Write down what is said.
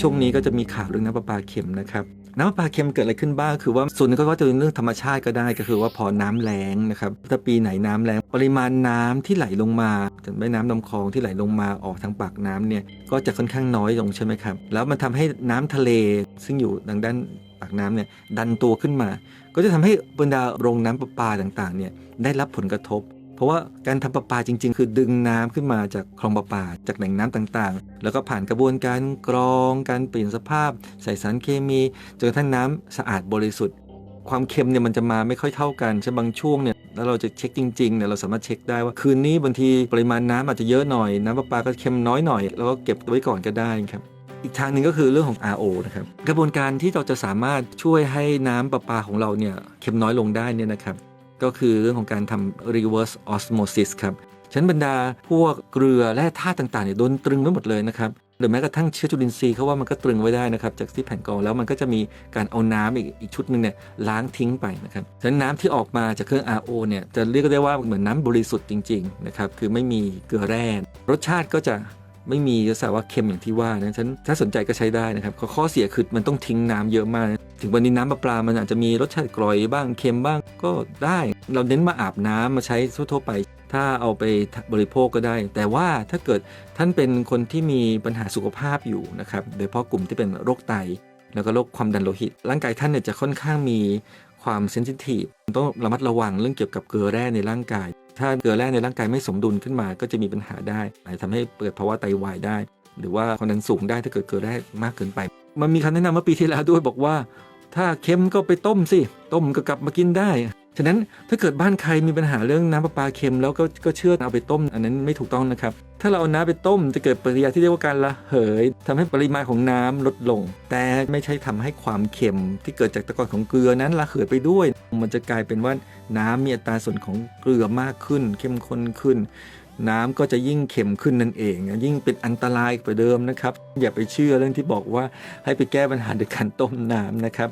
ช่วงนี้ก็จะมีข่าวเรื่องน้ำประปาเค็มนะครับน้ำประปาเค็มเกิดอะไรขึ้นบ้างคือว่าส่วนหนึงก็ว่าจะเป็นเรื่องธรรมชาติก็ได้ก็คือว่าพอน้ำแล้งนะครับถ้าปีไหนน้ำแล้งปริมาณน้ำที่ไหลลงมาจากแม่น้ำลำคลองที่ไหลลงมาออกทางปากน้ำเนี่ยก็จะค่อนข้างน้อยลงใช่ไหมครับแล้วมันทำให้น้ำทะเลซึ่งอยู่ทางด้านปากน้ำเนี่ยดันตัวขึ้นมา ก็จะทำให้บรรดาโรงน้ำประปาต่างๆเนี่ยได้รับผลกระทบ เพราะว่าการทำประปาจริง ๆ คือดึงน้ำขึ้นมาจากคลองประปา จากแหล่งน้ำต่างๆ แล้วก็ผ่านกระบวนการกรองการเปลี่ยนสภาพ ใส่สารเคมีจนกระทั่งน้ำสะอาดบริสุทธิ์ ความเค็มเนี่ยมันจะมาไม่ค่อยเท่ากันใช่บางช่วงเนี่ยแล้วเราจะเช็คจริงๆเนี่ยเราสามารถเช็คได้ว่าคืนนี้บางทีปริมาณน้ำอาจจะเยอะหน่อยน้ำประปาก็เค็มน้อยหน่อยแล้วก็เก็บไว้ก่อนก็ได้ครับอีกทางหนึ่งก็คือเรื่องของ RO นะครับกระบวนการที่เราจะสามารถช่วยให้น้ำประปาของเราเนี่ยเค็มน้อยลงได้เนี่ยนะครับ ก็คือเรื่องของการทำ reverse osmosis ครับฉันบรรดาพวกเกลือและธาตุต่างๆเนี่ยโดนตรึงไว้หมดเลยนะครับหรือแม้กระทั่งเชื้อจุลินทรีย์เขาว่ามันก็ตรึงไว้ได้นะครับจากที่แผ่นกรองแล้วมันก็จะมีการเอาน้ำอีกอีกชุดหนึ่งเนี่ยล้างทิ้งไปนะครับฉะนั้นน้ำที่ออกมาจากเครื่อง RO เนี่ยจะเรียกได้ว่าเหมือนน้ำบริสุทธิ์จริงๆนะครับคือไม่มีเกลือแร่รสชาติก็จะไม่มีลักษณะว่าเค็มอย่างที่ว่านะฉันถ้าสนใจก็ใช้ได้นะครับข้อเสียคือมันต้องทิ้งน้ำเยอะมาก ถึงวันนี้น้ำประปลามันอาจจะมีรสชาติกร่อยบ้างเค็มบ้างก็ได้ เราเน้นมาอาบน้ำมาใช้ทั่วไป ถ้าเอาไปบริโภคก็ได้ แต่ว่าถ้าเกิดท่านเป็นคนที่มีปัญหาสุขภาพอยู่นะครับโดยเฉพาะกลุ่มที่เป็นโรคไต แล้วก็โรคความดันโลหิต ร่างกายท่านเนี่ยจะค่อนข้างมีความเซนซิทีฟต้องระมัดระวังเรื่องเกี่ยวกับเกลือแร่ในร่างกาย ถ้าเกลือแร่ในร่างกายไม่สมดุลขึ้นมา ก็จะมีปัญหาได้อาจจะทำให้เกิดภาวะไตวายได้ หรือว่าความดันสูงได้ถ้าเกิดเกลือแร่มากเกินไป มันมีคำแนะนำเมื่อปีที่แล้วด้วยบอกว่า ถ้าเค็มก็ไปต้มสิ ต้มก็กลับมากินได้ ฉะนั้นถ้าเกิดบ้านใครมีปัญหาเรื่องน้ำประปาเค็มแล้วก็ก็เชื่อเอาไปต้ม อันนั้นไม่ถูกต้องนะครับ ถ้าเราเอาน้ำไปต้มจะเกิดปฏิกิริยาที่เรียกว่าการระเหยทำให้ปริมาณของน้ำลดลง แต่ไม่ใช่ทำให้ความเค็มที่เกิดจากตะกอนของเกลือนั้นระเหยไปด้วย มันจะกลายเป็นว่าน้ำมีอัตราส่วนของเกลือมากขึ้น เข้มข้นขึ้น น้ำก็จะยิ่งเค็มขึ้นนั่นเอง ยิ่งเป็นอันตรายกว่าเดิมนะครับอย่าไปเชื่อเรื่องที่บอกว่าให้ไปแก้ปัญหาด้วยการต้มน้ำนะครับ